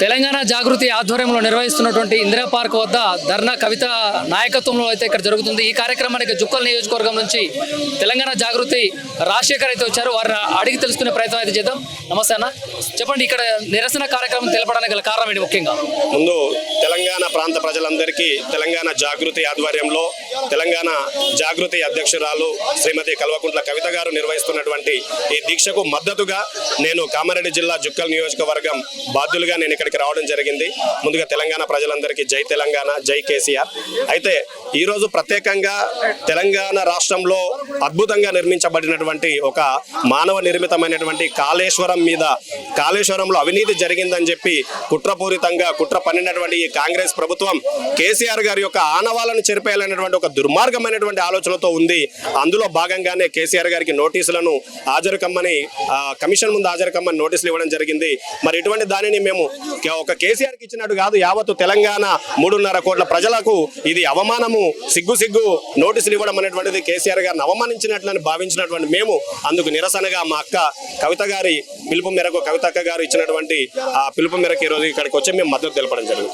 తెలంగాణ జాగృతి ఆధ్వర్యంలో నిర్వహిస్తున్నటువంటి ఇందిరా పార్క్ వద్ద ధర్నా కవిత నాయకత్వంలో అయితే ఇక్కడ జరుగుతుంది. ఈ కార్యక్రమానికి జుక్కల్ నియోజకవర్గం నుంచి తెలంగాణ జాగృతి రాజశేఖర్ అయితే వచ్చారు. వారిని అడిగి తెలుసుకునే ప్రయత్నం అయితే చేద్దాం. నమస్తే అన్న. చెప్పండి ఇక్కడ నిరసన కార్యక్రమం తెలపడానికి గల కారణం ఏంటి ముఖ్యంగా? ముందు తెలంగాణ ప్రాంత ప్రజలందరికీ తెలంగాణ జాగృతి ఆధ్వర్యంలో తెలంగాణ జాగృతి అధ్యక్షురాలు శ్రీమతి కల్వకుంట్ల కవిత గారు నిర్వహిస్తున్నటువంటి ఈ దీక్షకు మద్దతుగా నేను కామారెడ్డి జిల్లా జుక్కల్ నియోజకవర్గం బాధ్యులుగా నేను ఇక్కడికి రావడం జరిగింది. ముందుగా తెలంగాణ ప్రజలందరికీ జై తెలంగాణ జై కేసీఆర్. అయితే ఈరోజు ప్రత్యేకంగా తెలంగాణ రాష్ట్రంలో అద్భుతంగా నిర్మించబడినటువంటి ఒక మానవ నిర్మితమైనటువంటి కాళేశ్వరం మీద కాళేశ్వరంలో అవినీతి జరిగిందని చెప్పి కుట్రపూరితంగా కుట్ర పన్నినటువంటి ఈ కాంగ్రెస్ ప్రభుత్వం కేసీఆర్ గారి యొక్క ఆనవాలను చెరిపేయాలనేటువంటి ఒక దుర్మార్గమైనటువంటి ఆలోచనతో ఉంది. అందులో భాగంగానే కేసీఆర్ గారికి నోటీసులను హాజరు కమ్మని కమిషన్ ముందు హాజరు కమ్మని నోటీసులు ఇవ్వడం జరిగింది. మరి ఇటువంటి దానిని మేము ఒక కేసీఆర్కి ఇచ్చినట్టు కాదు యావత్తు తెలంగాణ మూడున్నర కోట్ల ప్రజలకు ఇది అవమానము. సిగ్గు సిగ్గు. నోటీసులు ఇవ్వడం అనేటువంటిది కేసీఆర్ గారిని అవమానించినట్లని భావించినటువంటి మేము అందుకు నిరసనగా మా అక్క కవిత గారి పిలుపు మేరకు కవిత అక్క గారు ఇచ్చినటువంటి ఆ పిలుపు మేరకు ఈరోజు ఇక్కడికి వచ్చి మేము మద్దతు తెలపడం జరిగింది.